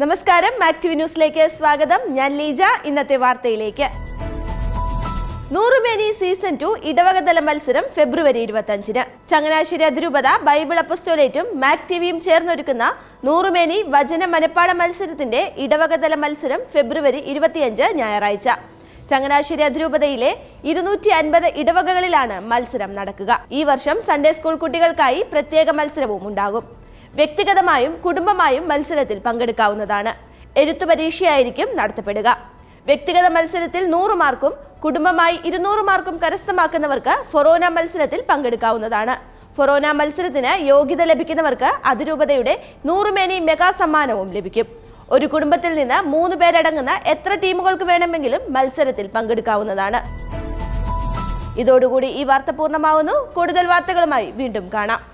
നമസ്കാരം. മാക്ടിവ് ന്യൂസിലേക്ക് സ്വാഗതം. ഞാൻ ലീജ. ഇന്നത്തെ വാർത്തയിലേക്ക്. നൂറുമേനി സീസൺ ടു ഇടവകതല മത്സരം ഫെബ്രുവരി ഇരുപത്തഞ്ചിന്. ചങ്ങനാശ്ശേരി അതിരൂപത ബൈബിൾ അപ്പസ്റ്റോലേറ്റും മാക് ടിവിയും ചേർന്നൊരുക്കുന്ന നൂറുമേനി വചന മനപ്പാട മത്സരത്തിന്റെ ഇടവകതല മത്സരം ഫെബ്രുവരി ഇരുപത്തിയഞ്ച് ഞായറാഴ്ച. ചങ്ങനാശ്ശേരി അതിരൂപതയിലെ ഇരുന്നൂറ്റി അൻപത് ഇടവകകളിലാണ് മത്സരം നടക്കുക. ഈ വർഷം സൺഡേ സ്കൂൾ കുട്ടികൾക്കായി പ്രത്യേക മത്സരവും ഉണ്ടാകും. വ്യക്തിഗതമായും കുടുംബമായും മത്സരത്തിൽ പങ്കെടുക്കാവുന്നതാണ്. എഴുത്തു പരീക്ഷയായിരിക്കും നടത്തപ്പെടുക. വ്യക്തിഗത മത്സരത്തിൽ നൂറ് മാർക്കും കുടുംബമായി ഇരുന്നൂറ് മാർക്കും കരസ്ഥമാക്കുന്നവർക്ക് ഫൊറോന മത്സരത്തിൽ പങ്കെടുക്കാവുന്നതാണ്. ഫൊറോന മത്സരത്തിന് യോഗ്യത ലഭിക്കുന്നവർക്ക് അതിരൂപതയുടെ നൂറുമേനി മെഗാ സമ്മാനവും ലഭിക്കും. ഒരു കുടുംബത്തിൽ നിന്ന് മൂന്ന് പേരടങ്ങുന്ന എത്ര ടീമുകൾക്ക് വേണമെങ്കിലും മത്സരത്തിൽ പങ്കെടുക്കാവുന്നതാണ്. ഇതോടുകൂടി ഈ വാർത്ത പൂർണമാവുന്നു. കൂടുതൽ വാർത്തകളുമായി വീണ്ടും കാണാം.